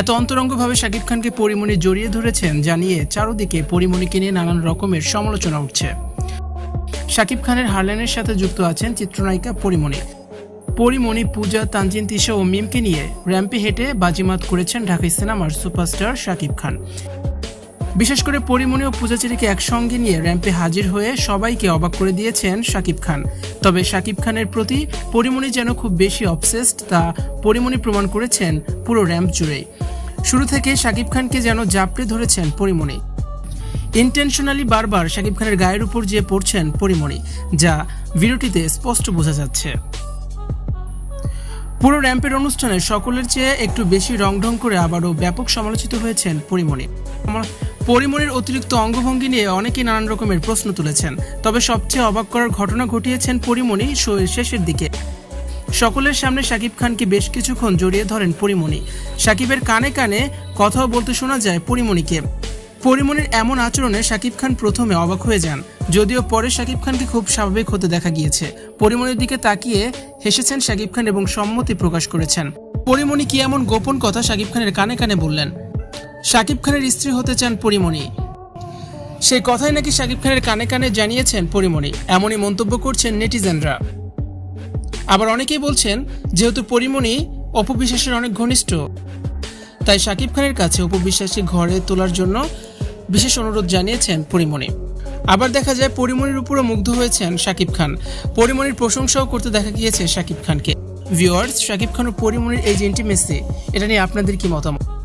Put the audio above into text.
এত অন্তরঙ্গভাবে শাকিব খানকে পরিমণি জড়িয়ে ধরেছেন জানিয়ে চারদিকে পরিমণিকে নিয়ে নানান রকমের সমালোচনা উঠছে। শাকিব খানের হারলেনের সাথে যুক্ত আছেন চিত্রনায়িকা পরিমণি। পরিমণি, পূজা, তানজিন, তিশা ও মিমকে নিয়ে র্যাম্পে হেঁটে বাজিমাত করেছেন ঢাকাই সিনেমার সুপারস্টার শাকিব খান। বিশেষ করে পরিমণি ও পূজাচেরিকে একসঙ্গে নিয়ে র্যাম্পে হাজির হয়ে সবাইকে অবাক করে দিয়েছেন শাকিব খান। তবে শাকিব খানের প্রতি পরিমণি যেন খুব বেশি অবসেসড তা পরিমণি প্রমাণ করেছেন পুরো র্যাম্প জুড়েই। শুরু থেকে শাকিব খানকে যেন জাপড়ে ধরেছেন পরিমণি। ইন্টেনশনালি বারবার শাকিব খানের গায়ের উপর যে পড়ছেন পরিমণি, যা ভিডিওটিতে স্পষ্ট বোঝা যাচ্ছে। পুরো র্যাম্পের অনুষ্ঠানে সকলের চেয়ে একটু বেশি রংঢং করে আবারও ব্যাপক সমালোচিত হয়েছেন পরিমণি। আমার পরিমণির অতিরিক্ত অঙ্গভঙ্গি নিয়ে অনেকেই নানান রকমের প্রশ্ন তুলেছেন। তবে সবচেয়ে অবাক করার ঘটনা ঘটিয়েছেন শোয়ের শেষের দিকে। সকলের সামনে শাকিব খানকে বেশ কিছুক্ষণ জড়িয়ে ধরেন পরিমণি। শাকিবের কানে কানে কথাও বলতে শোনা যায় পরিমণিকে। পরিমণির এমন আচরণে শাকিব খান প্রথমে অবাক হয়ে যান। যদিও পরে শাকিব খানকে খুব স্বাভাবিক হতে দেখা গিয়েছে। পরিমণির দিকে তাকিয়ে হেসেছেন শাকিব খান এবং সম্মতি প্রকাশ করেছেন। পরিমণি কি এমন গোপন কথা শাকিব খানের কানে কানে বললেন? শাকিব খানের স্ত্রী হতে চান পরিমণি। সেই কথাই নাকি শাকিব খানের কানে কানে জানিয়েছেন পরিমণি। এমনই মন্তব্য করছেন নেটিজেনরা। আবার অনেকেই বলছেন, যেহেতু পরিমণি অপবিশ্বাসের অনেক ঘনিষ্ঠ, তাই শাকিব খানের কাছে অপবিশ্বাসী ঘরে তোলার জন্য বিশেষ অনুরোধ জানিয়েছেন পরিমণি। আবার দেখা যায় পরিমণির উপরও মুগ্ধ হয়েছেন শাকিব খান। পরিমণির প্রশংসাও করতে দেখা গিয়েছে শাকিব খানকে। ভিউয়ার্স, শাকিব খান ও পরিমণির এই যে ইন্টিমেসি এটা নিয়ে আপনাদের কি মতামত?